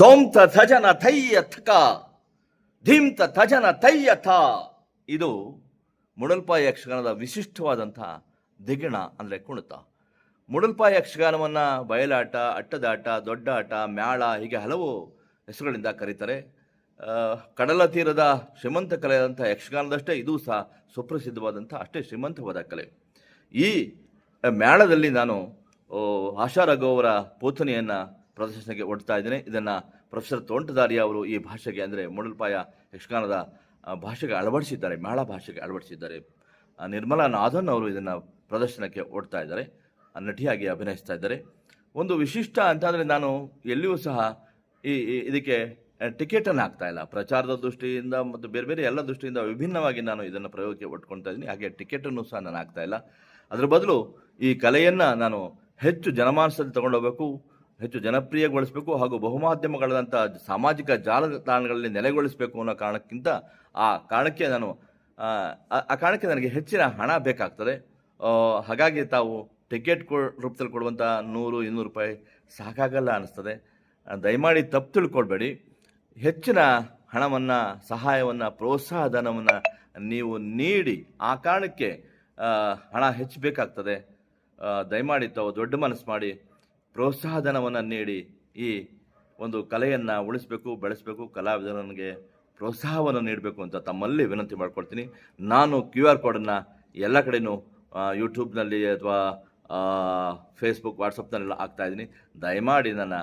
ತೋಂತ ಥಜನ ಥಯ್ಯ ಥಕ ಧೀಮ್ತ ಥಜನ ತೈಯ ಥ ಇದು ಮುಡಲ್ಪಾಯ ಯಕ್ಷಗಾನದ ವಿಶಿಷ್ಟವಾದಂಥ ದಿಗಿಣ ಅಂದರೆ ಕುಣಿತ. ಮುಡಲ್ಪಾಯ ಯಕ್ಷಗಾನವನ್ನು ಬಯಲಾಟ, ಅಟ್ಟದಾಟ, ದೊಡ್ಡಾಟ, ಮ್ಯಾಳ ಹೀಗೆ ಹಲವು ಹೆಸರುಗಳಿಂದ ಕರೀತಾರೆ. ಕಡಲ ತೀರದ ಶ್ರೀಮಂತ ಕಲೆಯಾದಂಥ ಯಕ್ಷಗಾನದಷ್ಟೇ ಇದು ಸಹ ಸುಪ್ರಸಿದ್ಧವಾದಂಥ, ಅಷ್ಟೇ ಶ್ರೀಮಂತವಾದ ಕಲೆ. ಈ ಮ್ಯಾಳದಲ್ಲಿ ನಾನು ಆಶಾ ಪೋತನೆಯನ್ನು ಪ್ರದರ್ಶನಕ್ಕೆ ಒಡ್ತಾ ಇದ್ದೇನೆ. ಇದನ್ನು ಪ್ರೊಫೆಸರ್ ತೋಂಟದಾರಿ ಅವರು ಈ ಭಾಷೆಗೆ ಅಂದರೆ ಮೂಡಲ್ಪಾಯ ಯಕ್ಷಗಾನದ ಭಾಷೆಗೆ ಅಳವಡಿಸಿದ್ದಾರೆ, ಮೇಳ ಭಾಷೆಗೆ ಅಳವಡಿಸಿದ್ದಾರೆ. ನಿರ್ಮಲಾ ನಾಥನ್ ಅವರು ಇದನ್ನು ಪ್ರದರ್ಶನಕ್ಕೆ ಓಡ್ತಾ ಇದ್ದಾರೆ ನಟಿಯಾಗಿ ಅಭಿನಯಿಸ್ತಾ ಇದ್ದಾರೆ. ಒಂದು ವಿಶಿಷ್ಟ ಅಂತಂದರೆ ನಾನು ಎಲ್ಲಿಯೂ ಸಹ ಈ- ಇದಕ್ಕೆ ಟಿಕೆಟನ್ನು ಹಾಕ್ತಾ ಇಲ್ಲ. ಪ್ರಚಾರದ ದೃಷ್ಟಿಯಿಂದ ಮತ್ತು ಬೇರೆ ಬೇರೆ ಎಲ್ಲ ದೃಷ್ಟಿಯಿಂದ ವಿಭಿನ್ನವಾಗಿ ನಾನು ಇದನ್ನು ಪ್ರಯೋಗಕ್ಕೆ ಒಟ್ಕೊಳ್ತಾ ಇದ್ದೀನಿ. ಹಾಗೆ ಟಿಕೆಟನ್ನು ಸಹ ನಾನು ಹಾಕ್ತಾ ಇಲ್ಲ. ಅದರ ಬದಲು ಈ ಕಲೆಯನ್ನು ನಾನು ಹೆಚ್ಚು ಜನಮಾನಸದಲ್ಲಿ ತಗೊಂಡೋಗ್ಬೇಕು ಹೆಚ್ಚು ಜನಪ್ರಿಯಗೊಳಿಸಬೇಕು ಹಾಗೂ ಬಹುಮಾಧ್ಯಮಗಳಾದಂಥ ಸಾಮಾಜಿಕ ಜಾಲತಾಣಗಳಲ್ಲಿ ನೆಲೆಗೊಳಿಸಬೇಕು ಅನ್ನೋ ಕಾರಣಕ್ಕಿಂತ ಆ ಕಾರಣಕ್ಕೆ ನಾನು ಆ, ಕಾರಣಕ್ಕೆ ನನಗೆ ಹೆಚ್ಚಿನ ಹಣ ಬೇಕಾಗ್ತದೆ. ಹಾಗಾಗಿ ತಾವು ಟಿಕೆಟ್ ಕೊ ರೂಪದಲ್ಲಿ ಕೊಡುವಂಥ ನೂರು ಇನ್ನೂರು ರೂಪಾಯಿ ಸಾಕಾಗಲ್ಲ ಅನ್ನಿಸ್ತದೆ. ದಯಮಾಡಿ ತಪ್ಪು ತಿಳ್ಕೊಳ್ಬೇಡಿ. ಹೆಚ್ಚಿನ ಹಣವನ್ನು ಸಹಾಯವನ್ನು ಪ್ರೋತ್ಸಾಹ ಧನವನ್ನು ನೀವು ನೀಡಿ. ಆ ಕಾರಣಕ್ಕೆ ಹಣ ಹೆಚ್ಚಬೇಕಾಗ್ತದೆ ದಯಮಾಡಿ ತಾವು ದೊಡ್ಡ ಮನಸ್ಸು ಮಾಡಿ ಪ್ರೋತ್ಸಾಹ ಧನವನ್ನು ನೀಡಿ ಈ ಒಂದು ಕಲೆಯನ್ನು ಉಳಿಸಬೇಕು ಬೆಳೆಸಬೇಕು ಕಲಾವಿದರನಿಗೆ ಪ್ರೋತ್ಸಾಹವನ್ನು ನೀಡಬೇಕು ಅಂತ ತಮ್ಮಲ್ಲಿ ವಿನಂತಿ ಮಾಡ್ಕೊಳ್ತೀನಿ. ನಾನು ಕ್ಯೂ ಆರ್ ಕೋಡನ್ನು ಎಲ್ಲ ಕಡೆನೂ ಆ, ಯೂಟ್ಯೂಬ್ನಲ್ಲಿ ಅಥವಾ ಫೇಸ್ಬುಕ್ ವಾಟ್ಸಪ್ನಲ್ಲೆಲ್ಲ ಹಾಕ್ತಾ ಇದ್ದೀನಿ. ದಯಮಾಡಿ ನನ್ನ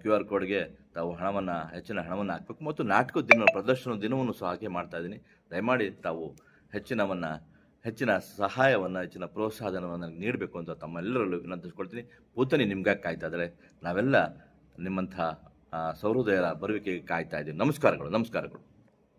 ಕ್ಯೂ ಆರ್ ಕೋಡ್ಗೆ ತಾವು ಹಣವನ್ನು ಹೆಚ್ಚಿನ ಹಣವನ್ನು ಹಾಕಬೇಕು. ಮತ್ತು ನಾಟಕದ ದಿನ ಪ್ರದರ್ಶನ ದಿನವನ್ನು ಸಹ ಹಾಗೆ ಮಾಡ್ತಾ ಇದ್ದೀನಿ. ದಯಮಾಡಿ ತಾವು ಹೆಚ್ಚಿನವನ್ನು ಹೆಚ್ಚಿನ ಸಹಾಯವನ್ನು, ಹೆಚ್ಚಿನ ಪ್ರೋತ್ಸಾಹನವನ್ನು ನೀಡಬೇಕು ಅಂತ ತಮ್ಮೆಲ್ಲರಲ್ಲೂ ವಿನಂತಿಸ್ಕೊಳ್ತೀನಿ. ಪೂತನಿ, ನಿಮ್ಗೆ ಕಾಯ್ತಾ ಇದ್ದಾರೆ? ನಾವೆಲ್ಲ ನಿಮ್ಮಂಥ ಸಹೃದಯರ ಬರುವಿಕೆಗೆ ಕಾಯ್ತಾ ಇದ್ದೀವಿ. ನಮಸ್ಕಾರಗಳು ನಮಸ್ಕಾರಗಳು.